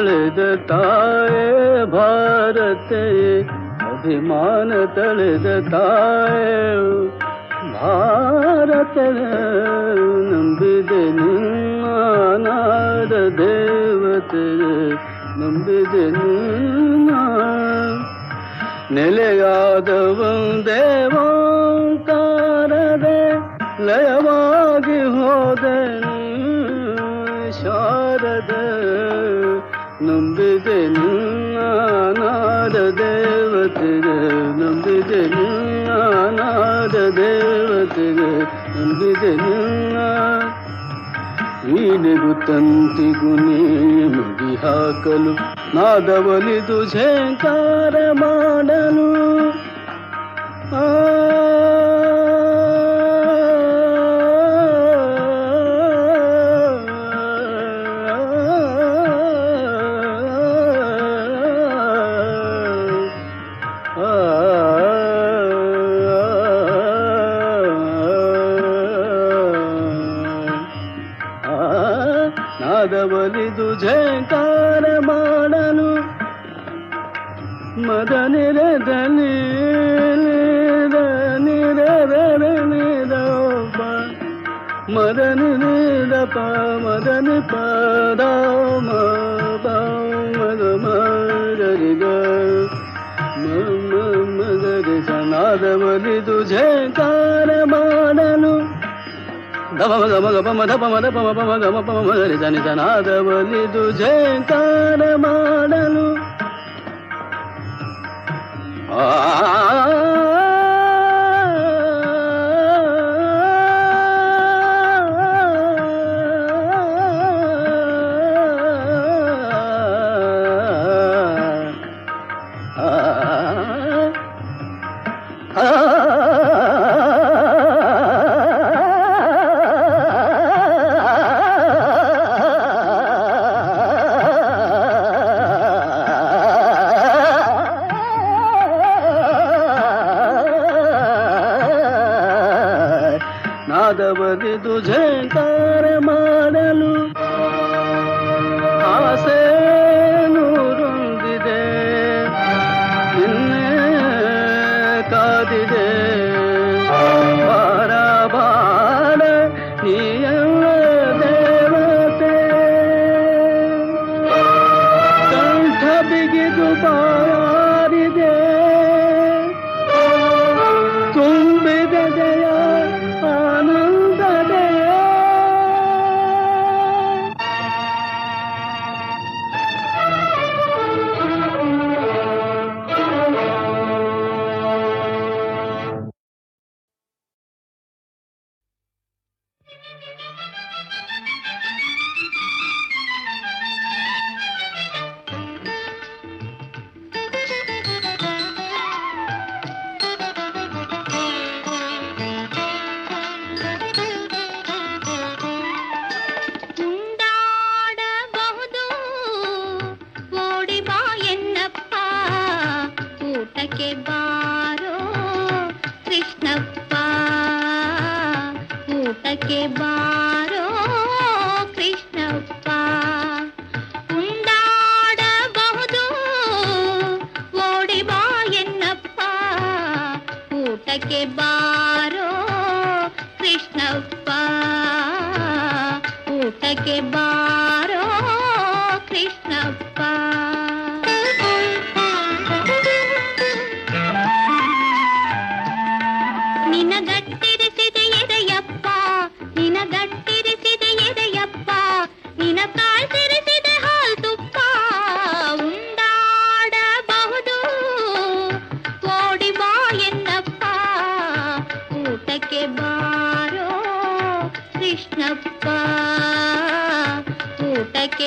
तल भारत अभिमान तल दताए भारत नंबिद नारद देवत नंबिद निले यादव देवों हो दे शारद। ನಂಬಿದೆ ನಿನ್ನಾನಾದ ದೇವತೆಗೆ ನಂಬಿದೆ ನಿನ್ನಾನಾದ ದೇವತೆಗೆ ನಂಬಿದೆ ನಿನ್ನ ವೀಣೆಗು ತಂತಿಗು ನುಡಿ ಹಾಕಲು ನಾದವಲಿದು ಝೇಂಕಾರ ಮಾಡಲು మదన దప మదన పదా మద మరి మదరి సనాదవలి తుజే కార మాడను దమ దమ గమ మద పమ ద పమ పమ గమ పమ మదరి సని తుజే కార ఆ ಬಾರೋ ಕೃಷ್ಣಪ್ಪ ಊಟಕ್ಕೆ ಬಾರೋ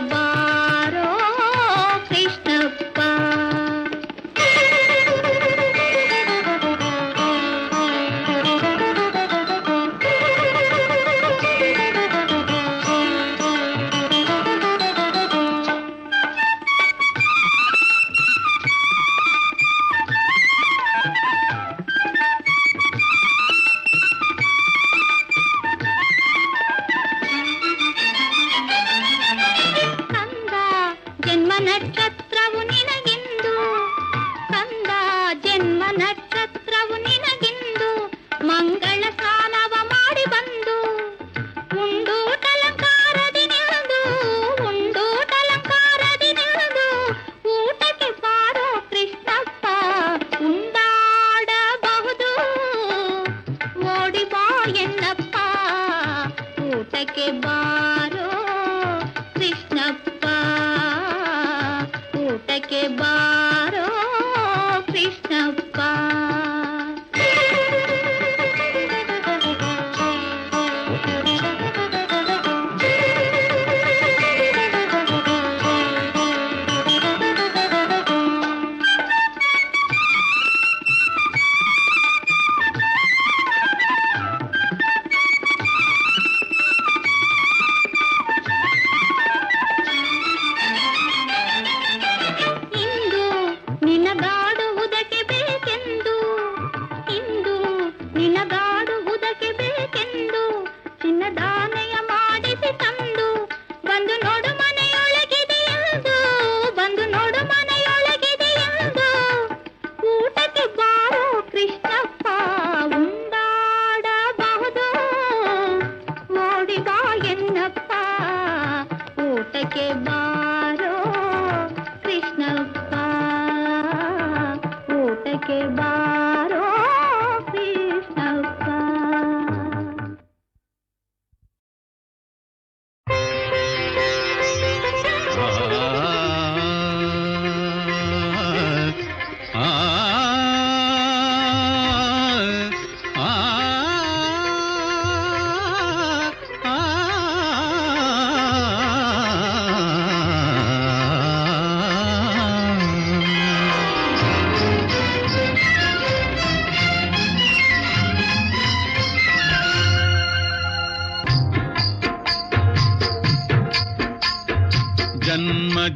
बाबा நடக்க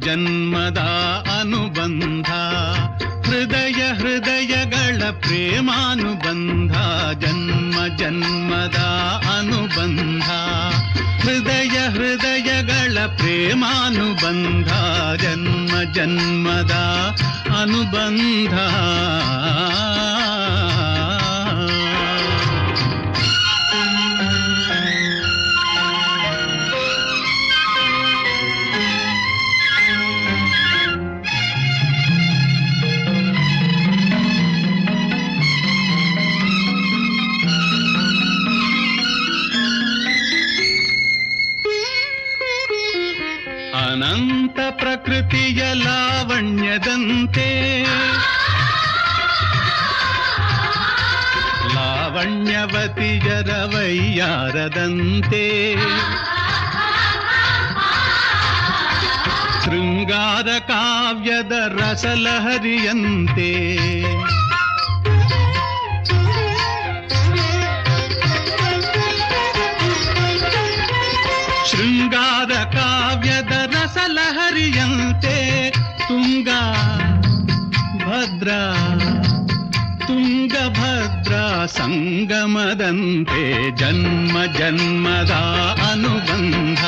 ಜನ್ಮದ ಅನುಬಂಧ ಹೃದಯ ಹೃದಯಗಳ ಪ್ರೇಮಾನುಬಂಧ ಜನ್ಮ ಜನ್ಮದ ಅನುಬಂಧ ಹೃದಯ ಹೃದಯಗಳ ಪ್ರೇಮಾನುಬಂಧ ಜನ್ಮ ಜನ್ಮದ ಅನುಬಂಧ. ಲಾವಣ್ಯವತಿಯರ ವೈಯಾರದಂತೆ ಶೃಂಗಾರ ಕಾವ್ಯದ ರಸಲಹರಿಯಂತೆ ಶೃಂಗಾರ ಕಾವ್ಯದ ರಸಲಹರಿಯಂತೆ ತುಂಗ ಭದ್ರ ತುಂಗಭದ್ರ ಸಂಗಮದಂತೆ ಜನ್ಮ ಜನ್ಮದ ಅನುಬಂಧ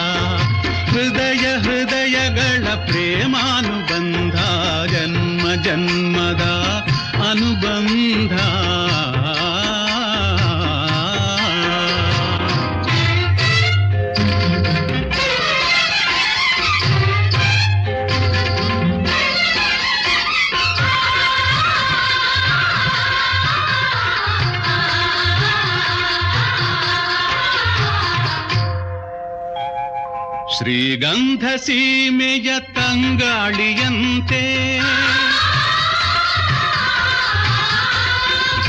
ಹೃದಯ ಹೃದಯಗಳ ಪ್ರೇಮಾನುಬಂಧ ಜನ್ಮ ಜನ್ಮದ ಅನುಬಂಧ ಶ್ರೀಗಂಧ ಸೀಮೆಯ ತಂಗಾಳಿಯಂತೆ.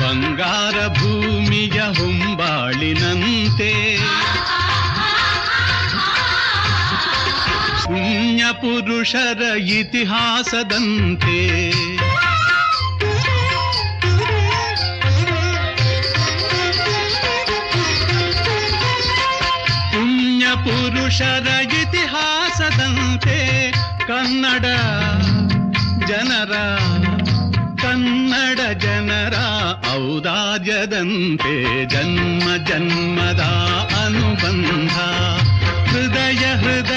ಬಂಗಾರ ಭೂಮಿಯ ಹೊಂಬಾಳಿನಂತೆ. ಪುರುಷರ ಇತಿಹಾಸದಂತೆ. ವರುಷದ ಇತಿಹಾಸದಂತೆ ಕನ್ನಡ ಜನರ ಕನ್ನಡ ಜನರ ಔದಾರ್ಯದಂತೆ ಜನ್ಮ ಜನ್ಮದ ಅನುಬಂಧ. ಹೃದಯ ಹೃದಯ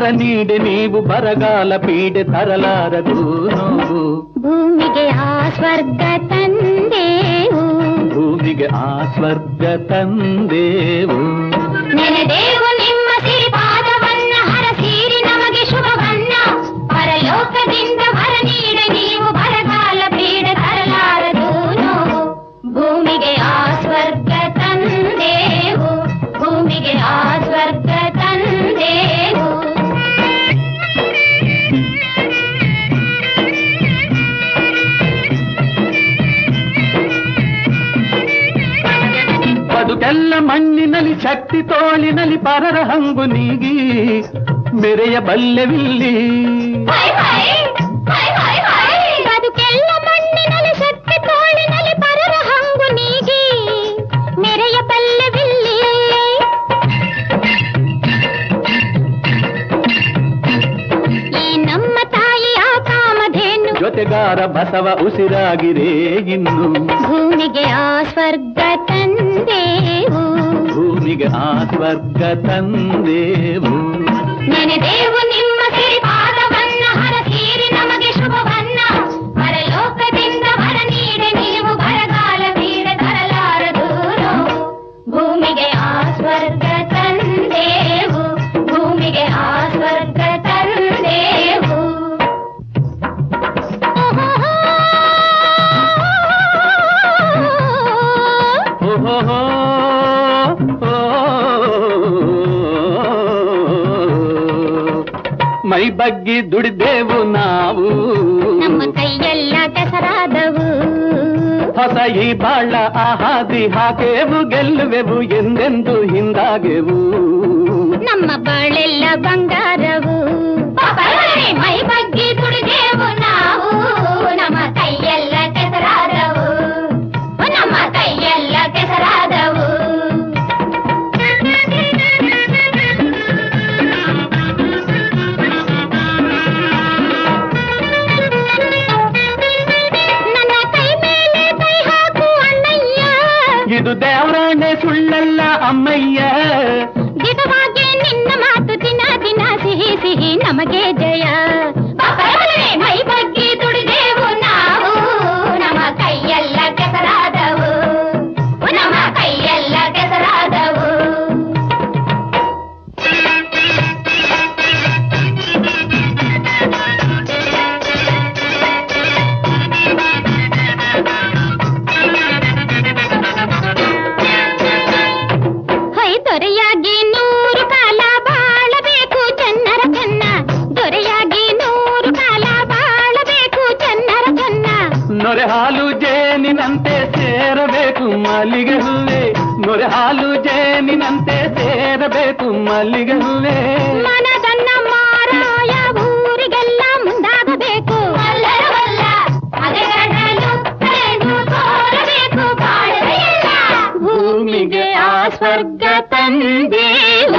ಧರ ನೀಡೆ ನೀವು ಬರಗಾಲ ಪೀಡೆ ತರಲಾರದು ನೋವು ಭೂಮಿಗೆ ಆ ಸ್ವರ್ಗ ತಂದೇವು ಭೂಮಿಗೆ ಆ ಸ್ವರ್ಗ ತಂದೇವು ಶಕ್ತಿ ತೋಳಿನಲ್ಲಿ ಪರರ ಹಂಗು ನೀಗಿ ಮೆರೆಯ ಬಲ್ಲೆವಿಲ್ಲಿ ಬದುಕೆಲ್ಲ ಮಣ್ಣಿನಲ್ಲಿ ಶಕ್ತಿ ತೋಳಿನಲ್ಲಿ ಪರರ ಹಂಗು ನೀಗಿ ಮೆರೆಯ ಬಲ್ಲವಿಲ್ಲಿ ಈ ನಮ್ಮ ತಾಯಿಯ ಕಾಮಧೇನು ಜೊತೆಗಾರ ಬಸವ ಉಸಿರಾಗಿರೇ ಇನ್ನು ಭೂಮಿಗೆ ಆ ಸ್ವರ್ಗ ತಂದೇವು ಭೂಮಿಗೆ ಆ ಸ್ವರ್ಗ ತಂದೇವು ಮೈ ಬಗ್ಗಿ ದುಡಿದೆವು ನಾವು. ನಮ್ಮ ಕೈಯೆಲ್ಲ ಕೆಸರಾದವು. ಹೊಸ ಈ ಬಾಳ ಆಹಾದಿ ಹಾಕೆವು ಗೆಲ್ಲುವೆವು ಎಂದೆಂದು ಹಿಂದಾಗೆವು. ನಮ್ಮ ಬಾಳೆಲ್ಲ ಬಂಗಾರವು. ಮೈ ಇದು ದೇವರಾಣೆ ಸುಳ್ಳಲ್ಲ ಅಮ್ಮಯ್ಯ ದಿಟವಾಗಿ ನಿನ್ನ ಮಾತು ದಿನ ದಿನ ಸಿಹಿ ಸಿಹಿ ನಮಗೆ ಜಯ ಮೈ ಬಗ್ಗಿ ಮಲ್ಲಿಗೆ ಹೂವೆ ನೊರೆ ಹಾಲು ಜೇನಿನಂತೆ ಸೇರಬೇಕು ಮಲ್ಲಿಗೆ ಹೂವೆ ಮನದನ್ನ ಮಾರಾಯ ಊರಿಗೆಲ್ಲ ಮುಂದಾಗಬೇಕು ಅಲ್ಲರವಲ್ಲ ಅದೆರಡಲು ಕಳೆದು ತೋರಬೇಕು ಬಾಳವೆಲ್ಲ ಭೂಮಿಗೆ ಆ ಸ್ವರ್ಗ ತಂದೇವು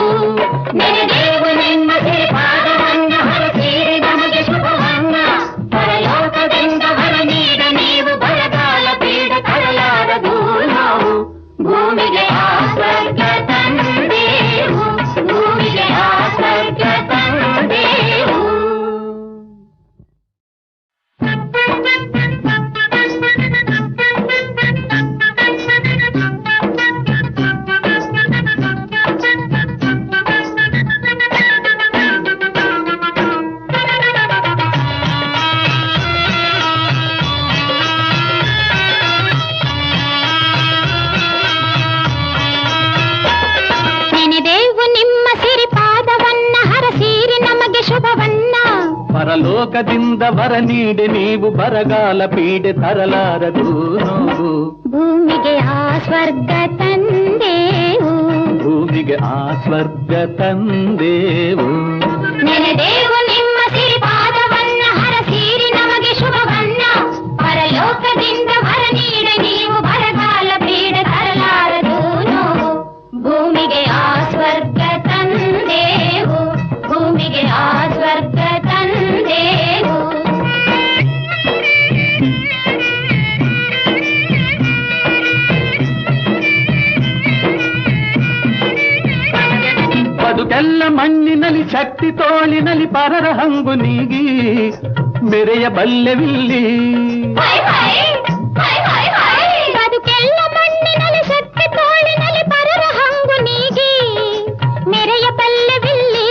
ವರ ನೀಡಿ ನೀವು ಬರಗಾಲ ಪೀಡೆ ತರಲಾರದು ನೋವು ಭೂಮಿಗೆ ಆ ಸ್ವರ್ಗ ತಂದೇವು ಭೂಮಿಗೆ ಆ ಸ್ವರ್ಗ ತಂದೇವು ನೆನೆದೇವು ಪರರ ಹಂಗು ನೀಗಿ ಮೆರೆಯ ಬಲ್ಲೆವಿಲ್ಲಿ ಬದುಕೆಲ್ಲ ಮಣ್ಣಿನಲ್ಲಿ ಶಕ್ತಿ ತೋಳಿನಲ್ಲಿ ಪರರ ಹಂಗು ನೀಗಿ ಮೆರೆಯ ಬಲ್ಲವಿಲ್ಲಿ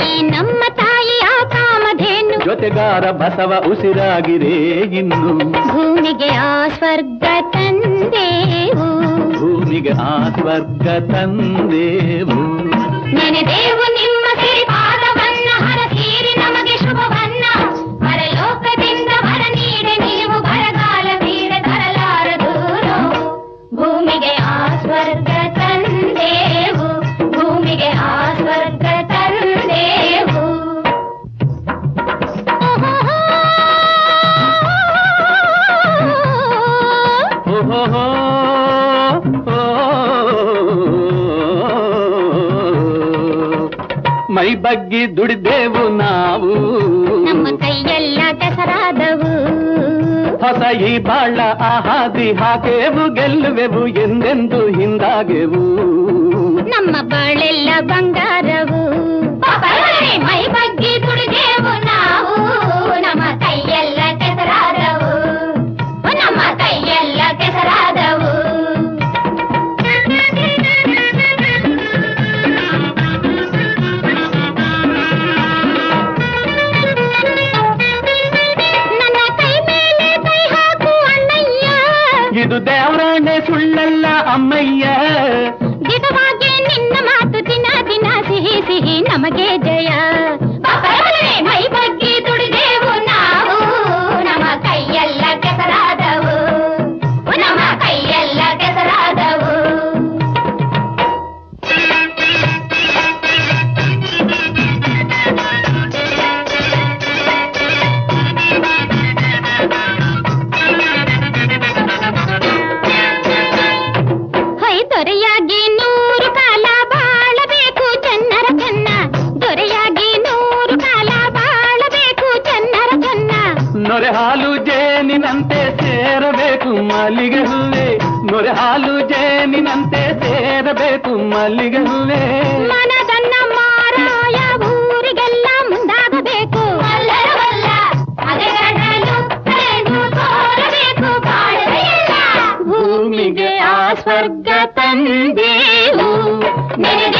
ಈ ನಮ್ಮ ತಾಯಿಯ ಕಾಮಧೇನು ಜೊತೆಗಾರ ಬಸವ ಉಸಿರಾಗಿರೇ ಇನ್ನು ಭೂಮಿಗೆ ಆ ಸ್ವರ್ಗ ತಂದೇವು ಭೂಮಿಗೆ ಆ ಸ್ವರ್ಗ ತಂದೇವು ಮೈ ಬಗ್ಗಿ ದುಡಿದೆವು ನಾವು. ನಮ್ಮ ಕೈಯೆಲ್ಲ ಕೆಸರಾದವು. ಹೊಸ ಈ ಬಾಳ ಆಹಾದಿ ಹಾಕೆವು ಗೆಲ್ಲುವೆವು ಎಂದೆಂದು ಹಿಂದಾಗೆವು. ನಮ್ಮ ಬಾಳೆಲ್ಲ ಬಂಗಾರವು. ಮೈ ಬಗ್ಗಿ ದುಡಿದೆವು ನಾವು. ಇದು ದೇವರಾಣೆ ಸುಳ್ಳಲ್ಲ ಅಮ್ಮಯ್ಯ. ದಿಟವಾಗಿ ನಿನ್ನ ಮಾತು ದಿನ ದಿನ ಸಿಹಿ ಸಿಹಿ ನಮಗೆ ಜಯ. ಮೈ ಬಗ್ಗಿ ಜೇನಿನಂತೆ ಸೇರಬೇಕು ಮಲ್ಲಿಗೆ ಹೂವೆ ನೊರೆ ಹಾಲು ಜೇನಿನಂತೆ ಸೇರಬೇಕು ಮಲ್ಲಿಗೆ ಹೂವೆ ಮನದನ್ನ ಮಾರಾಯ ಊರಿಗೆಲ್ಲ ಮುಂದಾಗಬೇಕು ಭೂಮಿಗೆ ಆ ಸ್ವರ್ಗ ತಂದೇವು ನೆನೆದೇವು ನಿನ್ನ ಶ್ರೀಪಾದ